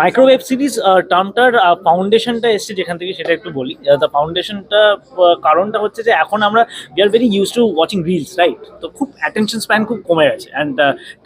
Micro web series টার্মটার ফাউন্ডেশনটা এসছে যেখান থেকে সেটা একটু বলি। দ্য ফাউন্ডেশনটা কারণটা হচ্ছে যে এখন আমরা we are very use to watching reels right তো খুব অ্যাটেনশন স্প্যান খুব কমে গেছে। অ্যান্ড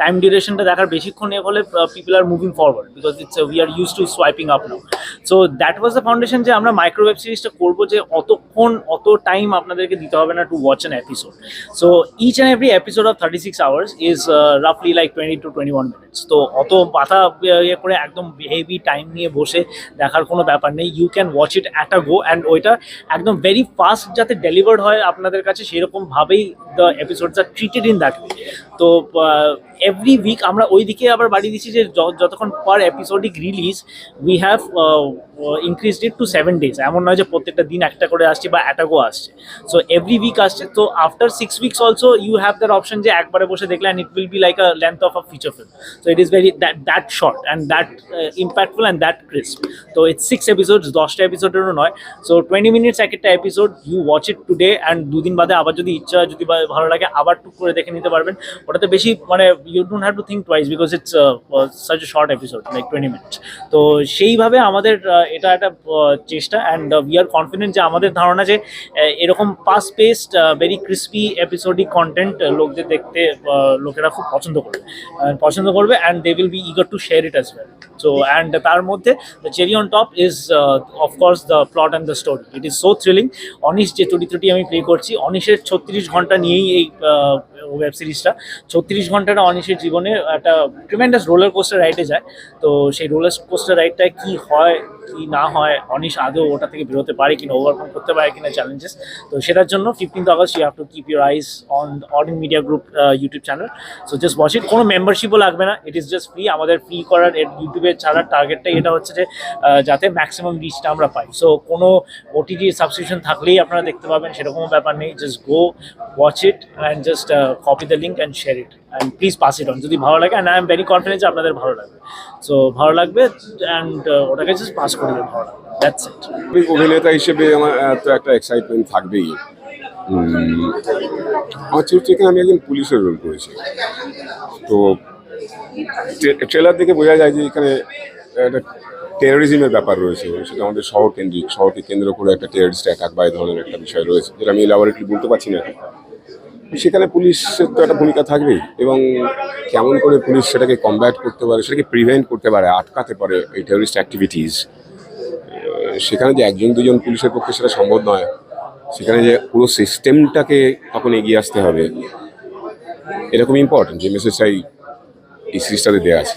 টাইম ডিউরেশনটা দেখার বেশিক্ষণ এ হলে people are moving forward because it's we are use to swiping up now so that was the foundation যে আমরা মাইক্রো ওয়েব সিরিজটা করব যে অতক্ষণ, অত টাইম আপনাদেরকে দিতে হবে না to watch an episode so each and every episode of thirty six hours is রাফলি like twenty two twenty one minutes তো অত মাথা ইয়ে করে একদম হেভি টাইম নিয়ে বসে দেখার কোনো ব্যাপার নেই। You can watch it at a go and ওইটা একদম ভেরি ফাস্ট যাতে ডেলিভার্ড হয় আপনাদের কাছে সেরকমভাবেই the episodes are treated in that তো এভরি উইক আমরা ওই দিকে আবার বাড়িয়ে দিচ্ছি যে যতক্ষণ per episodic release we have increased it to seven days এমন নয় যে প্রত্যেকটা দিন একটা করে আসছে বা অ্যাটাকও আসছে। সো এভরি উইক আসছে। তো after six weeks also you have that option যে একবারে বসে দেখলে and it will be like a length of a feature film so it is very that that short and that impactful and that crisp তো it's six episodes দশটা এপিসোডেরও নয়। So twenty minutes এক একটা episode you watch it today and দুদিন বাদে আবার যদি ইচ্ছা যদি ভালো লাগে আবার টুক করে দেখে নিতে পারবেন। ওটাতে বেশি মানে you don't have to think twice because it's such a short episode like twenty minutes তো সেইভাবে আমাদের আহ, এটা একটা চেষ্টা অ্যান্ড উই আর কনফিডেন্ট যে আমাদের ধারণা যে এরকম fast paced very crispy episodic content লোকদের দেখতে লোকেরা খুব পছন্দ করবে। পছন্দ করবে and they will be eager to share it as well so and তার মধ্যে the cherry on top is of course the plot and the story it is so thrilling Anish যে চরিত্রটি আমি প্লে করছি, অনিশের ছত্রিশ ঘণ্টা নিয়েই এই ওয়েব সিরিজটা ছত্রিশ ঘন্টাটা অনিশের জীবনে একটা ট্রিমেন্ডাস রোলার কোস্টার রাইডে যায়। তো সেই রোলার কোস্টার রাইডটায় কী হয়, কি না হয়, অনিশ আদৌ ওটা থেকে বেরোতে পারে কিনা ওভারকাম করতে পারে কিনা চ্যালেঞ্জেস তো সেটার জন্য fifteenth August you have to keep your eyes on Odin media group YouTube channel so just watch it কোনো মেম্বারশিপও লাগবে না। ইট ইস জাস্ট ফ্রি আমাদের ফ্রি করার ইউটিউবে ছাড়ার টার্গেটটাই এটা হচ্ছে যে যাতে ম্যাক্সিমাম রিচটা আমরা পাই। সো কোনো ওটিটি সাবস্ক্রিপশন থাকলেই আপনারা দেখতে পাবেন, সেরকমও ব্যাপার নেই। Just go watch it and just copy the link and share it and please pass it on যদি ভালো লাগে অ্যান্ড আই ভেরি কনফিডেন্ট যে আপনাদের ভালো লাগবে। সো ভালো লাগবে অ্যান্ড ওটাকে জাস্ট পাস করে দেবেন ভালো লাগবে। দ্যাটস ইট অভিনেতা হিসেবে আমার তো একটা এক্সাইটমেন্ট থাকবেই। আমার এখানে আমি একজন পুলিশের রোল করেছি। তো ট্রেলার দেখে বোঝা যায় যে এখানে একটা টেরোরিজমের ব্যাপার রয়েছে। সেটা আমাদের শহর কেন্দ্রিক শহরকে কেন্দ্র করে একটা টেররিস্ট অ্যাটাক বা এই ধরনের একটা বিষয় রয়েছে। যেটা আমি ল্যাবরেটরি বলতে পারছি না। সেখানে পুলিশের তো একটা ভূমিকা থাকবেই এবং কেমন করে পুলিশ সেটাকে কমব্যাট করতে পারে সেটাকে প্রিভেন্ট করতে পারে আটকাতে পারে এই টেররিস্ট অ্যাক্টিভিটিস সেখানে যে একজন দুজন পুলিশের পক্ষে সেটা সম্ভব নয় সেখানে যে পুরো সিস্টেমটাকে তখন এগিয়ে আসতে হবে এরকম ইম্পর্টেন্ট যে মেসেজটাই এই সিরিজটাতে দেওয়া আছে।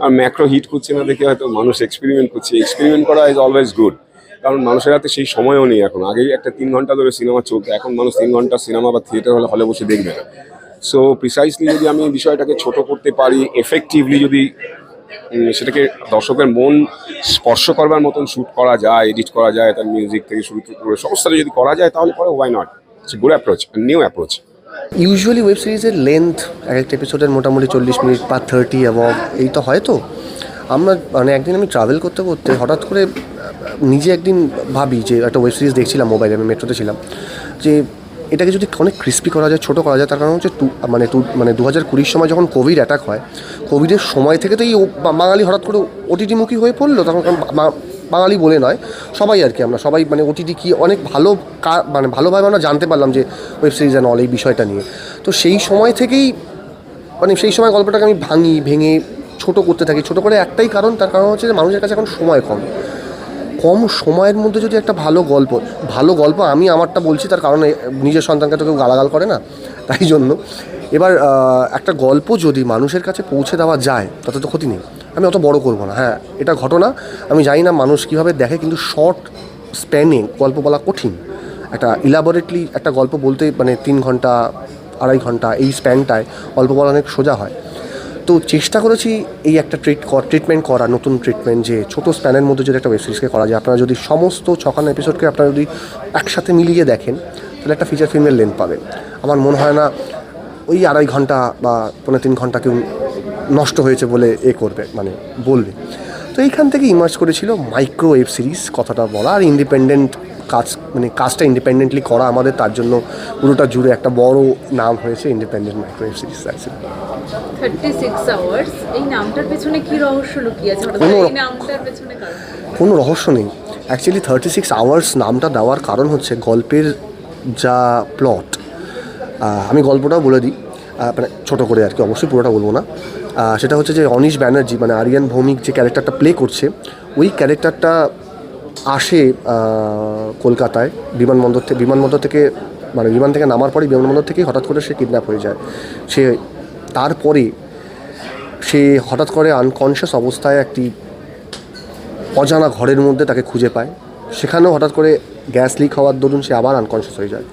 আর ম্যাক্রো হিট করছে না দেখে হয়তো মানুষ এক্সপেরিমেন্ট করছে এক্সপেরিমেন্ট করা ইজ অলওয়েজ গুড কারণ মানুষের হাতে সেই সময়ও নেই এখন। আগে একটা তিন ঘণ্টা ধরে সিনেমা চলতো, এখন মানুষ তিন ঘণ্টা সিনেমা বা থিয়েটার হলে হলে বসে দেখবে না। সো প্রিসাইসলি যদি আমি বিষয়টাকে ছোট করতে পারি এফেক্টিভলি যদি সেটাকে দর্শকের মন স্পর্শ করবার মতন শ্যুট করা যায় এডিট করা যায়, তার মিউজিক থেকে শুরু করে সমস্তটা যদি করা যায়, তাহলে পরে why not it's good approach new approach usually web সিরিজের লেন্থ এক একটা এপিসোডের মোটামুটি চল্লিশ মিনিট বা থার্টি অ্যাবভ এই তো হয় তো। আমরা মানে একদিন আমি ট্রাভেল করতে করতে হঠাৎ করে নিজে একদিন ভাবি যে একটা ওয়েব সিরিজ দেখছিলাম মোবাইলে আমি মেট্রোতে ছিলাম, যে এটাকে যদি অনেক ক্রিস্পি করা যায়, ছোটো করা যায়, তার কারণ হচ্ছে টু মানে টু মানে দু হাজার কুড়ির সময় যখন কোভিড অ্যাটাক হয় কোভিডের সময় থেকে তো এই বাঙালি হঠাৎ করে ওটিটিমুখী হয়ে পড়ল, তখন বাঙালি বলে নয়, সবাই আর কি আমরা, সবাই মানে ওটিটি কি অনেক ভালো মানে ভালোভাবে আমরা জানতে পারলাম যে ওয়েব সিরিজ অ্যান্ড অল এই বিষয়টা নিয়ে। তো সেই সময় থেকেই মানে সেই সময় গল্পটাকে আমি ভাঙি, ভেঙে ছোট করতে থাকি। ছোট করে একটাই কারণ, তার কারণ হচ্ছে যে মানুষের কাছে এখন সময় কম। কম সময়ের মধ্যে যদি একটা ভালো গল্প ভালো গল্প আমি আমারটা বলছি তার কারণে নিজের সন্তানকে তো কেউ গালাগাল করে না, তাই জন্য। এবার একটা গল্প যদি মানুষের কাছে পৌঁছে দেওয়া যায়, তাতে তো ক্ষতি নেই। আমি অত বড় করব না হ্যাঁ এটা ঘটনা। আমি জানি না মানুষ কীভাবে দেখে, কিন্তু শর্ট স্প্যানে গল্প বলা কঠিন। একটা ইলাবোরেটলি একটা গল্প বলতে মানে তিন ঘণ্টা, আড়াই ঘণ্টা এই স্প্যানটায় গল্প বলা অনেক সোজা হয়। তো চেষ্টা করেছি এই একটা ট্রিট ট্রিটমেন্ট করা, নতুন ট্রিটমেন্ট যে ছোটো স্প্যানের মধ্যে যদি একটা ওয়েব সিরিজকে করা যায়। আপনারা যদি সমস্ত ছখানা এপিসোডকে আপনারা যদি একসাথে মিলিয়ে দেখেন, তাহলে একটা ফিচার ফিল্মের লেন্থ পাবেন। আমার মনে হয় না ওই আড়াই ঘণ্টা বা পনেরো তিন ঘণ্টা কেউ নষ্ট হয়েছে বলে এ করবে মানে বলবে। তো এইখান থেকে ইমার্জ করেছিল মাইক্রো ওয়েব সিরিজ কথাটা বলা, আর ইন্ডিপেন্ডেন্ট কাজ মানে কাজটা ইন্ডিপেন্ডেন্টলি করা আমাদের তার জন্য পুরোটা জুড়ে একটা বড় নাম হয়েছে ইন্ডিপেন্ডেন্ট মাইক্রো ওয়েব সিরিজ আছে? কোনো রহস্য নেই। অ্যাকচুয়ালি থার্টি সিক্স আওয়ার্স নামটা দেওয়ার কারণ হচ্ছে গল্পের যা প্লট আমি গল্পটাও বলে দিই। মানে ছোটো করে আর কি অবশ্যই পুরোটা বলব না। সেটা হচ্ছে যে অনিশ ব্যানার্জি মানে আরিয়ান ভৌমিক যে ক্যারেক্টারটা প্লে করছে ওই ক্যারেক্টারটা আসে কলকাতায়। বিমানবন্দর থেকে বিমানবন্দর থেকে মানে বিমান থেকে নামার পরে বিমানবন্দর থেকেই হঠাৎ করে সে কিডন্যাপ হয়ে যায়। সে তারপরে সে হঠাৎ করে আনকনশিয়াস অবস্থায় একটি অজানা ঘরের মধ্যে তাকে খুঁজে পায়। সেখানেও হঠাৎ করে গ্যাস লিক হওয়ার দরুন সে আবার আনকনশিয়াস হয়ে যায়।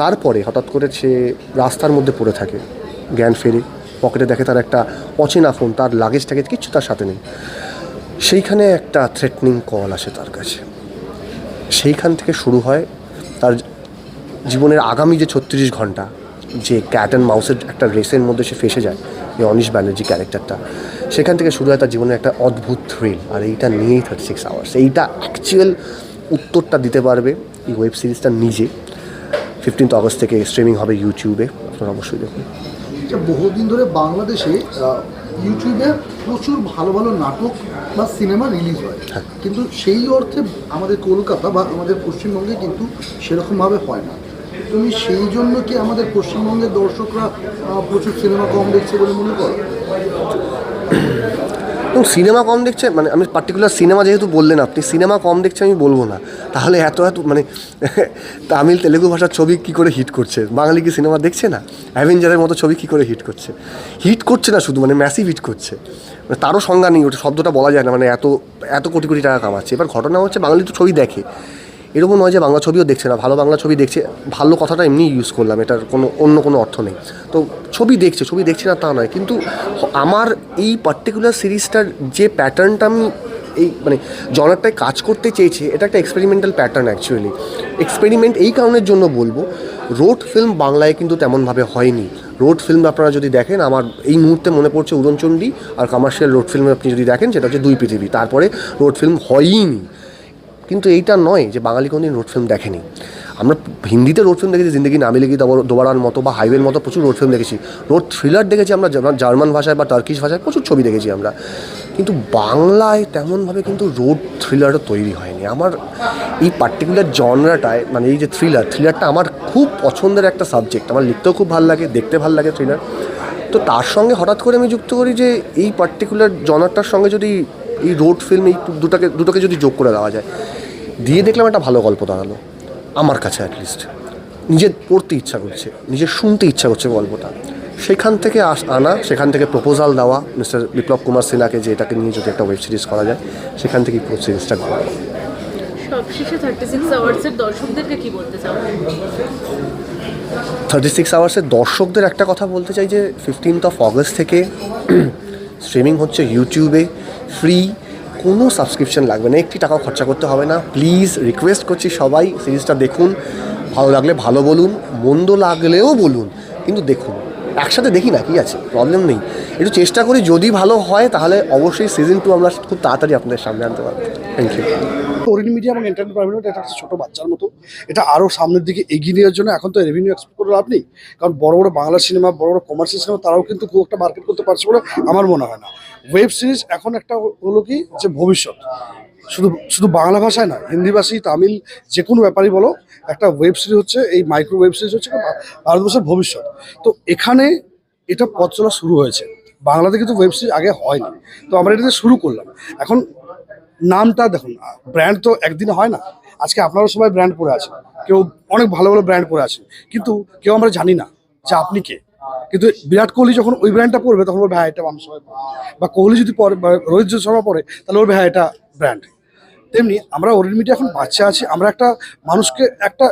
তারপরে হঠাৎ করে সে রাস্তার মধ্যে পড়ে থাকে, জ্ঞান ফেরে। পকেটে দেখে তার একটা অচেনা ফোন তার লাগেজ টাগেজ কিচ্ছু তার সাথে নেই। সেইখানে একটা থ্রেটনিং কল আসে তার কাছে। সেইখান থেকে শুরু হয় তার জীবনের আগামী যে ছত্রিশ ঘণ্টা, যে ক্যাট অ্যান্ড মাউসের একটা রেসের মধ্যে সে ফেসে যায় এই অনিশ ব্যানার্জি ক্যারেক্টারটা সেখান থেকে শুরু হয় তার জীবনের একটা অদ্ভুত থ্রিল আর এইটা নিয়েই থার্টি সিক্স আওয়ার্স এইটা অ্যাকচুয়াল উত্তরটা দিতে পারবে এই ওয়েব সিরিজটা নিজে। ফিফটিন্থ আগস্ট থেকে স্ট্রিমিং হবে ইউটিউবে আপনারা অবশ্যই দেখুন। বহুদিন ধরে বাংলাদেশে ইউটিউবে প্রচুর ভালো ভালো নাটক বা সিনেমা রিলিজ হয়। কিন্তু সেই অর্থে আমাদের কলকাতা বা আমাদের পশ্চিমবঙ্গে কিন্তু সেরকমভাবে হয় না। তুমি সেই জন্য কি আমাদের পশ্চিমবঙ্গের দর্শকরা প্রচুর সিনেমা কম দেখছে বলে মনে করো? এবং সিনেমা কম দেখছে মানে আমি পার্টিকুলার সিনেমা যেহেতু বললেন আপনি, সিনেমা কম দেখছে আমি বলব না। তাহলে এত এত মানে তামিল তেলেগু ভাষার ছবি কী করে হিট করছে? বাঙালি কি সিনেমা দেখছে না? অ্যাভেঞ্জারের মতো ছবি কী করে হিট করছে? হিট করছে না শুধু মানে ম্যাসিভ হিট করছে। মানে তারও সংজ্ঞা নেই, ওটা শব্দটা বলা যায় না মানে এত এত কোটি কোটি টাকা কামাচ্ছে। এবার ঘটনা হচ্ছে বাঙালি তো ছবি দেখে। এরকম নয় যে বাংলা ছবিও দেখছে না, ভালো বাংলা ছবি দেখছে, ভালো কথাটা এমনি ইউজ করলাম, এটার কোনো অন্য কোনো অর্থ নেই। তো ছবি দেখছে ছবি দেখছে না তা নয়, কিন্তু আমার এই পার্টিকুলার সিরিজটার যে প্যাটার্নটা আমি এই মানে জনারটায় কাজ করতে চেয়েছে, এটা একটা এক্সপেরিমেন্টাল প্যাটার্ন অ্যাকচুয়ালি এক্সপেরিমেন্ট এই কারণের জন্য বলব রোড ফিল্ম বাংলায় কিন্তু তেমনভাবে হয়নি। রোড ফিল্ম আপনারা যদি দেখেন, আমার এই মুহূর্তে মনে পড়ছে উড়নচণ্ডী আর কমার্শিয়াল রোড ফিল্ম আপনি যদি দেখেন, সেটা হচ্ছে দুই পৃথিবী। তারপরে রোড ফিল্ম হয়ইনি। কিন্তু এইটা নয় যে বাঙালি কোনোদিন রোড ফিল্ম দেখেনি। আমরা হিন্দিতে রোড ফিল্ম দেখেছি, জিন্দগি নামে লেগে দোবারার মতো বা হাইওয়ের মতো প্রচুর রোড ফিল্ম দেখেছি। রোড থ্রিলার দেখেছি আমরা জার্মান- ভাষায় বা টার্কিশ ভাষায় প্রচুর ছবি দেখেছি আমরা। কিন্তু বাংলায় তেমনভাবে কিন্তু রোড থ্রিলারও তৈরি হয়নি। আমার এই পার্টিকুলার জনরাটায় মানে এই যে থ্রিলার থ্রিলারটা আমার খুব পছন্দের একটা সাবজেক্ট আমার লিখতেও খুব ভালো লাগে, দেখতে ভালো লাগে থ্রিলার তো তার সঙ্গে হঠাৎ করে আমি যুক্ত করি যে এই পার্টিকুলার জনারটার সঙ্গে যদি এই রোড ফিল্ম এই দুটাকে দুটোকে যদি যোগ করে দেওয়া যায় দিয়ে দেখলাম একটা ভালো গল্প দাঁড়াল আমার কাছে অ্যাটলিস্ট নিজের পড়তে ইচ্ছা করছে নিজের শুনতে ইচ্ছা করছে গল্পটা। সেখান থেকে আস আনা সেখান থেকে প্রপোজাল দেওয়া মিস্টার বিপ্লব কুমার সিনহাকে যে এটাকে নিয়ে যদি একটা ওয়েব সিরিজ করা যায় সেখান থেকেই পুরো সিরিজটা করা সবশেষে থার্টি সিক্স আওয়ার্সের দর্শকদেরকে কি বলতে চাও? থার্টি সিক্স আওয়ার্সের দর্শকদের একটা কথা বলতে চাই যে ফিফটিন্থ অফ অগস্ট থেকে স্ট্রিমিং হচ্ছে ইউটিউবে ফ্রি কোনো সাবস্ক্রিপশন লাগবে না, একটি টাকাও খরচা করতে হবে না। প্লিজ রিকোয়েস্ট করছি সবাই সিরিজটা দেখুন, ভালো লাগলে ভালো বলুন, মন্দ লাগলেও বলুন, কিন্তু দেখুন, একসাথে দেখি না, কি আছে প্রবলেম নেই। একটু চেষ্টা করি, যদি ভালো হয়, তাহলে অবশ্যই সিজন টু আমরা খুব তাড়াতাড়ি আপনাদের সামনে আনতে পারব। থ্যাংক ইউ ওরিন মিডিয়া এবং এন্টারটেনমেন্ট এটা একটা ছোটো বাচ্চার মতো, এটা আরও সামনের দিকে এগিয়ে নেওয়ার জন্য এখন তো রেভিনিউ এক্সপেক্ট করে লাভ নেই। কারণ বড় বড় বাংলা সিনেমা বড় বড় কমার্শিয়াল সিনেমা তারাও কিন্তু খুব একটা মার্কেট করতে পারছে বলে আমার মনে হয় না। ওয়েব সিরিজ এখন একটা হলো কি যে ভবিষ্যৎ। শুধু শুধু বাংলা ভাষায় না হিন্দিভাষী তামিল যে কোনো ব্যাপারই বলো, একটা ওয়েব সিরিজ হচ্ছে, এই মাইক্রো ওয়েব সিরিজ হচ্ছে ভারতবর্ষের ভবিষ্যৎ। তো এখানে এটা পথ চলা শুরু হয়েছে। বাংলাতে কিন্তু ওয়েব সিরিজ আগে হয়নি। তো আমরা এটাতে শুরু করলাম। এখন নামটা দেখুন ব্র্যান্ড তো একদিনে হয় না। আজকে আপনারা সবাই ব্র্যান্ড পরে আছেন। কেউ অনেক ভালো ভালো ব্র্যান্ড পরে আছেন। কিন্তু কেউ আমরা জানি না যে আপনি কে। কিন্তু বিরাট কোহলি যখন ওই ব্র্যান্ডটা পরবে, তখন ওর হ্যাঁ এটা মানুষ। বা কোহলি যদি পরে রোহিত শর্মা পরে, তাহলে ওর হ্যাঁ এটা ব্র্যান্ড তেমনি আমরা ওরিন মিডিয়া এখন বাচ্চা আছি, আমরা একটা মানুষকে একটা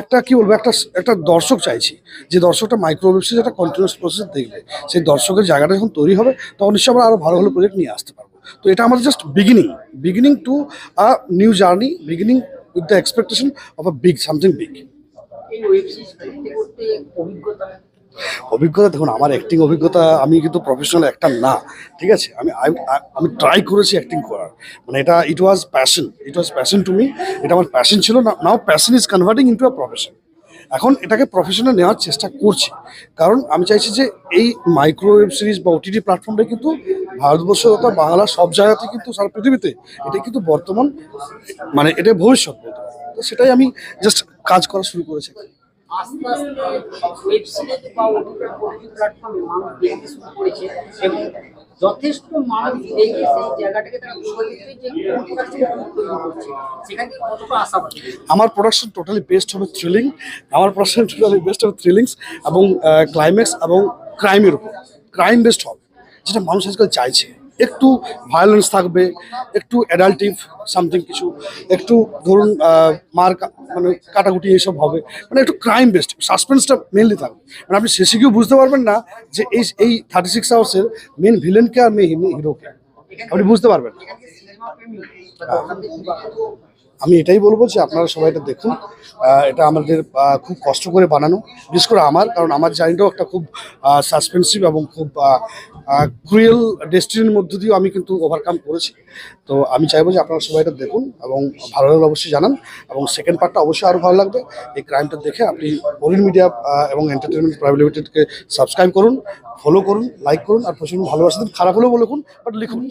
একটা কি বলব, একটা একটা দর্শক চাইছি। যে দর্শকটা মাইক্রো ওয়েব একটা কন্টিনিউস প্রসেস দেখবে, সেই দর্শকের জায়গাটা যখন তৈরি হবে, তখন নিশ্চয়ই আমরা আরও ভালো ভালো প্রজেক্ট নিয়ে আসতে পারব। তো এটা আমাদের just beginning beginning to a new journey beginning with the expectation of a big something big অভিজ্ঞতা। অভিজ্ঞতা, দেখুন, আমার অ্যাক্টিং অভিজ্ঞতা, আমি কিন্তু প্রফেশনাল অ্যাক্টার না, ঠিক আছে? আমি আমি- ট্রাই করেছি অ্যাক্টিং করার। মানে এটা it was passion it was passion to me এটা আমার প্যাশন ছিল, না now passion is converting into a profession এখন এটাকে প্রফেশনাল নেওয়ার চেষ্টা করছি। কারণ আমি চাইছি যে, এই মাইক্রো ওয়েব সিরিজ বা ওটিটি প্ল্যাটফর্মটা কিন্তু ভারতবর্ষ তথা বাংলা সব জায়গাতে কিন্তু, সারা পৃথিবীতে এটা কিন্তু বর্তমান মানে এটা ভবিষ্যৎ তো সেটাই আমি জাস্ট কাজ করা শুরু করেছি। আমার প্রোডাকশন টোটালি বেস্ট হবে থ্রিলিং আমার প্রোডাকশন টোটালি বেস্ট হবে থ্রিলিংস এবং ক্লাইম্যাক্স এবং ক্রাইমের উপর ক্রাইম বেস্ট হবে, যেটা মানুষ আজকাল চাইছে। একটু ভায়োলেন্স থাকবে, একটু অ্যাডাল্টিভ সামথিং কিছু, একটু ধরুন মার মানে কাটাকুটি এইসব হবে মানে একটু ক্রাইম বেস্ট সাসপেন্সটা মেনলি থাকবে। মানে আপনি শেষে গিয়েও বুঝতে পারবেন না যে এই এই থার্টি সিক্স আওয়ার্সের মেন ভিলেনকে আর মেন হিরোকে আপনি বুঝতে পারবেন? আমি এটাই বলব যে আপনারা সবাই এটা দেখুন। এটা আমাদের খুব কষ্ট করে বানানো, বিশেষ করে আমার, কারণ আমার জার্নিটাও একটা খুব সাসপেন্সিভ এবং খুব ক্রুয়েল ডেস্টিনির মধ্য দিয়েও আমি কিন্তু ওভারকাম করেছি। তো আমি চাইব যে আপনারা সবাই এটা দেখুন এবং ভালো লাগলে অবশ্যই জানান এবং সেকেন্ড পার্টটা অবশ্যই আরও ভালো লাগবে। এই ক্রাইমটা দেখে আপনি অরিন মিডিয়া এবং এন্টারটেনমেন্ট প্রাইভেট লিমিটেডকে সাবস্ক্রাইব করুন ফলো করুন লাইক করুন, আর প্রচুর ভালোবাসা দিন, খারাপ হলেও বলে বাট লিখুন।